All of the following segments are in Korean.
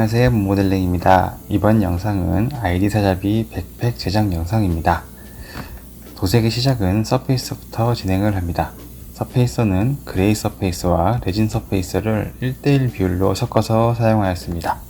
안녕하세요 모델링입니다. 이번 영상은 아이디 사잡이 백팩 제작 영상입니다. 도색의 시작은 서페이스부터 진행을 합니다. 서페이서는 그레이 서페이서와 레진 서페이서를 1대1 비율로 섞어서 사용하였습니다.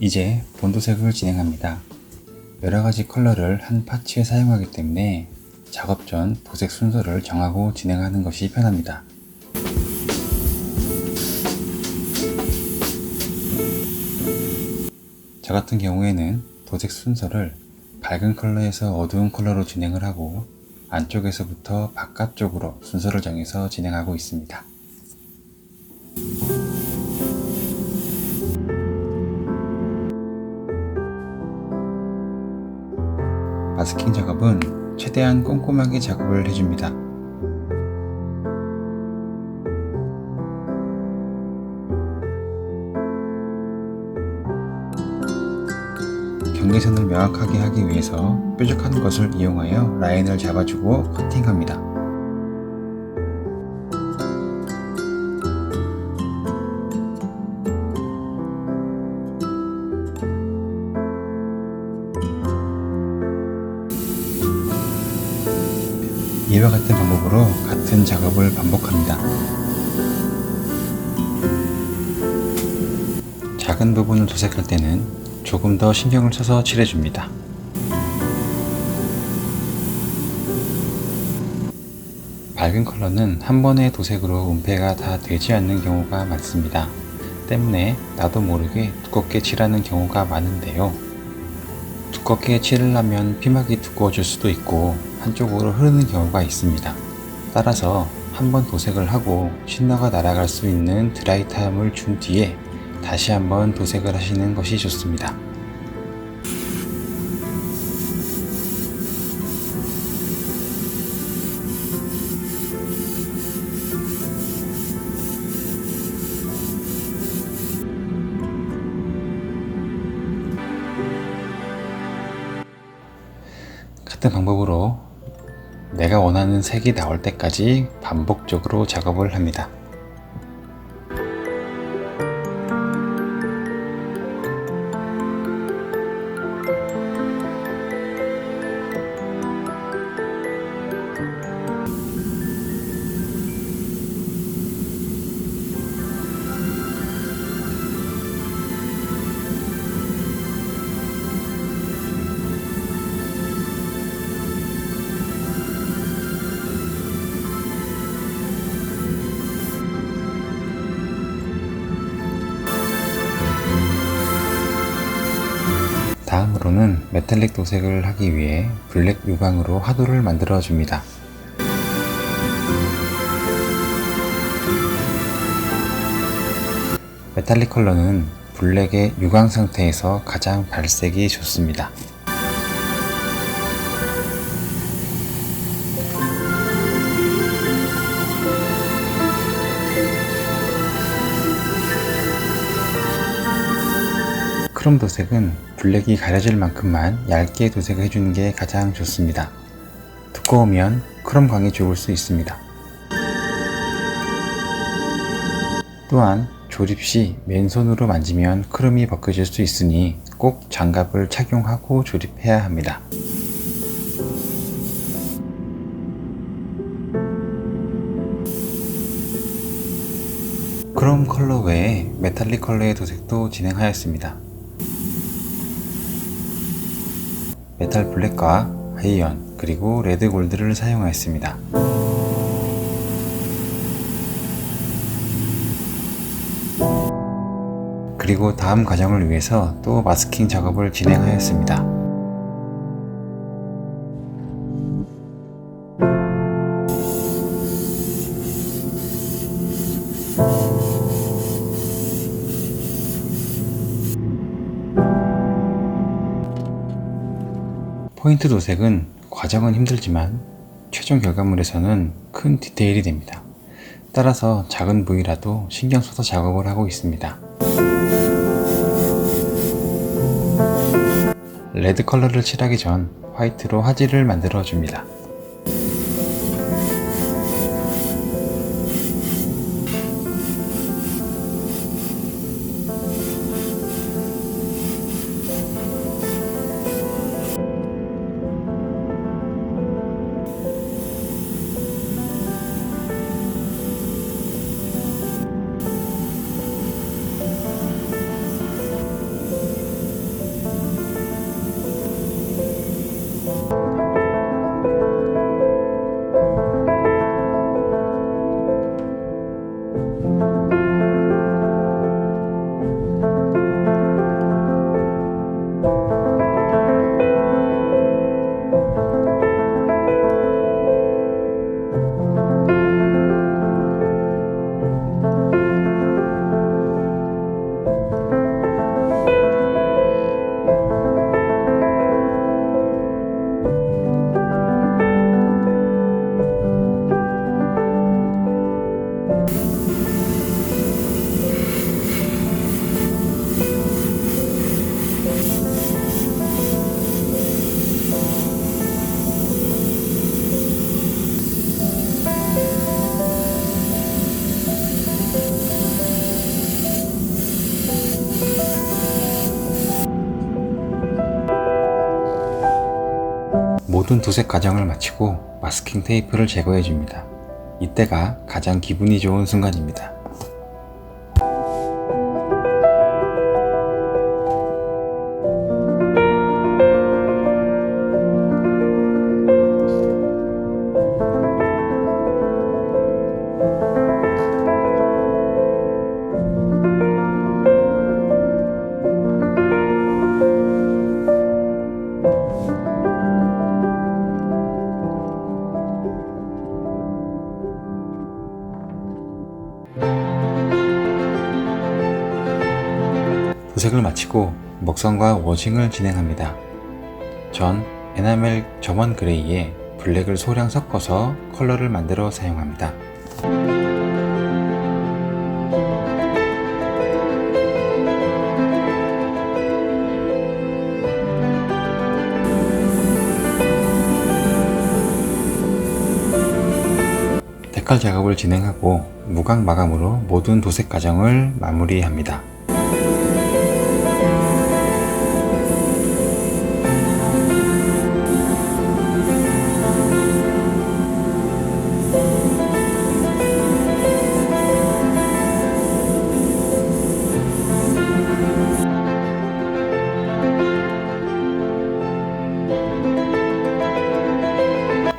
이제 본도색을 진행합니다. 여러가지 컬러를 한 파츠에 사용하기 때문에 작업 전 도색 순서를 정하고 진행하는 것이 편합니다. 저 같은 경우에는 도색 순서를 밝은 컬러에서 어두운 컬러로 진행을 하고 안쪽에서부터 바깥쪽으로 순서를 정해서 진행하고 있습니다. 마스킹 작업은 최대한 꼼꼼하게 작업을 해줍니다. 경계선을 명확하게 하기 위해서 뾰족한 것을 이용하여 라인을 잡아주고 커팅합니다. 같은 방법으로 같은 작업을 반복합니다. 작은 부분을 도색할 때는 조금 더 신경을 써서 칠해줍니다. 밝은 컬러는 한 번의 도색으로 은폐가 다 되지 않는 경우가 많습니다. 때문에 나도 모르게 두껍게 칠하는 경우가 많은데요. 두껍게 칠을 하면 피막이 두꺼워질 수도 있고 한쪽으로 흐르는 경우가 있습니다. 따라서 한번 도색을 하고 신너가 날아갈 수 있는 드라이 타임을 준 뒤에 다시 한번 도색을 하시는 것이 좋습니다. 같은 방법으로 내가 원하는 색이 나올 때까지 반복적으로 작업을 합니다. 다음으로는 메탈릭 도색을 하기 위해 블랙 유광으로 화도를 만들어 줍니다. 메탈릭 컬러는 블랙의 유광 상태에서 가장 발색이 좋습니다. 크롬 도색은 블랙이 가려질 만큼만 얇게 도색을 해주는 게 가장 좋습니다. 두꺼우면 크롬 광이 죽을 수 있습니다. 또한 조립 시 맨손으로 만지면 크롬이 벗겨질 수 있으니 꼭 장갑을 착용하고 조립해야 합니다. 크롬 컬러 외에 메탈릭 컬러의 도색도 진행하였습니다. 메탈 블랙과 하이언 그리고 레드 골드를 사용하였습니다. 그리고 다음 과정을 위해서 또 마스킹 작업을 진행하였습니다. 포인트 도색은 과정은 힘들지만 최종 결과물에서는 큰 디테일이 됩니다. 따라서 작은 부위라도 신경 써서 작업을 하고 있습니다. 레드 컬러를 칠하기 전 화이트로 화지를 만들어 줍니다. 도색 과정을 마치고 마스킹 테이프를 제거해 줍니다. 이때가 가장 기분이 좋은 순간입니다. 도색을 마치고 먹선과 워싱을 진행합니다. 전 에나멜 점원 그레이에 블랙을 소량 섞어서 컬러를 만들어 사용합니다. 데칼 작업을 진행하고 무광 마감으로 모든 도색 과정을 마무리합니다.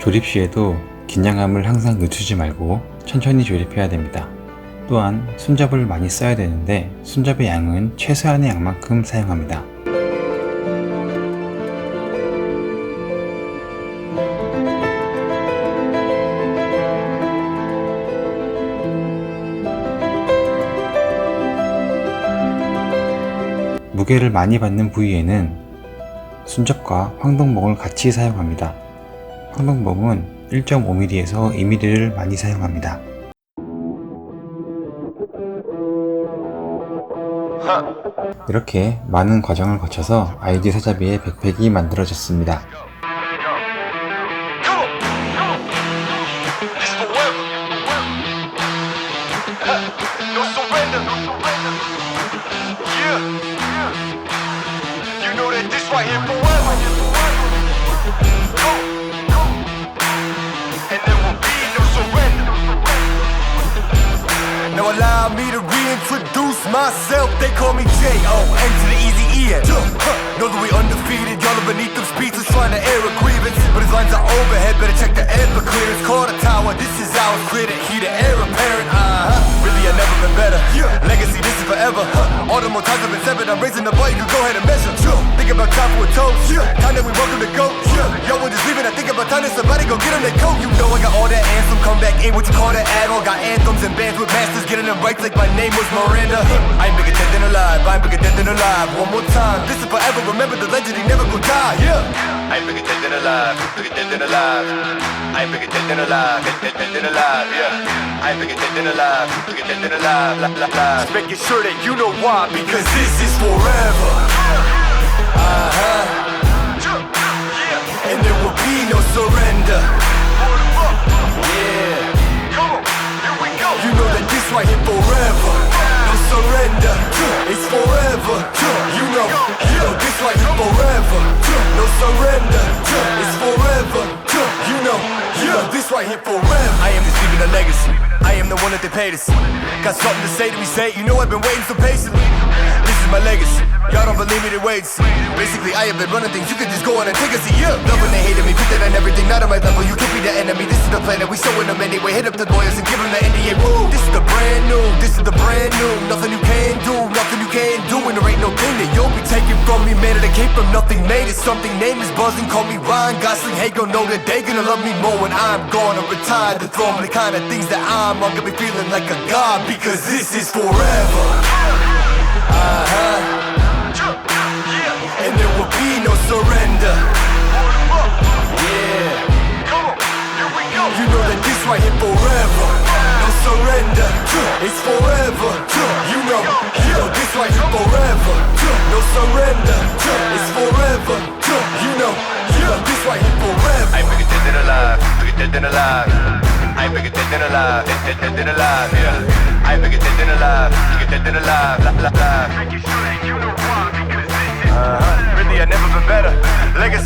조립 시에도 긴장감을 항상 늦추지 말고 천천히 조립해야 됩니다. 또한 손잡을 많이 써야 되는데 손잡의 양은 최소한의 양만큼 사용합니다. 무게를 많이 받는 부위에는 순접과 황동봉을 같이 사용합니다. 황동봉은 1.5mm에서 2mm를 많이 사용합니다. 이렇게 많은 과정을 거쳐서 아이디 사자비의 백팩이 만들어졌습니다. Reintroduce myself. They call me J.O. N to the easy E-N. Know that we undefeated. Y'all are beneath them speeches trying to air a grievance. But his lines are overhead. Better check the air for clearance. Call the tower. This is ours. Clear the heat. The air apparent. Uh-huh. Really, I never been better. Legacy, this is forever. All the more times I've been severed. I'm raising the bar. You can go ahead and measure. About time for a toast. Time that we welcome to go. Yeah, yo, we're just leaving. I think about time that somebody go get on their coat. You know I got all that anthem. Come back in. What you call that add on? Got anthems and bands with masters. Getting them rights like my name was Miranda. I ain't bigger dead than alive. I ain't bigger dead than alive. One more time. This is forever. Remember the legend. He never gonna die. Yeah. I ain't bigger dead than alive, bigger dead than alive. I ain't bigger dead than alive, dead, dead, dead than alive, yeah. I ain't bigger dead than alive, bigger dead than alive, la, la, la. Just making sure that you know why, because this is forever. And there will be no surrender. Yeah. You know that this right here forever. No surrender. It's forever. You know, this right here forever. No surrender. It's forever. You know, this right here forever. I am leaving a legacy. I am the one that they paid see. Got something to say to me, say. You know I've been waiting so patiently. This is my legacy. Y'all don't believe me, then wait. Basically, I have been running things. You could just go on and take a seat. Yeah. Loving they hated me, put that on everything. Not on my level. You can't be the enemy. This is the plan that we showing them anyway. Hit up the lawyers and give them the NDA. Woo! This is the brand new. This is the brand new. Nothing you can do. Nothing you can do. And there ain't no thing that you'll be taking from me. Man, that I came from nothing made it. Something name is buzzing. Call me Ryan Gosling. Hey, gon' know that they gonna love me more when I'm gone and retire the throne. The kind of things that I'm on, gonna be feeling like a god because this is forever. Uh-huh. fight here forever. No surrender, it's forever. You know, you know this fight here forever. No surrender, it's forever. You know, you know this fight here forever. I'm bigger dead than alive, bigger dead than alive. I'm bigger dead than alive, dead dead than alive. Yeah. I make it dead than alive, bigger dead than alive. La la la. Making sure that you know why, because this is uh-huh. really I've never been better. Legacy.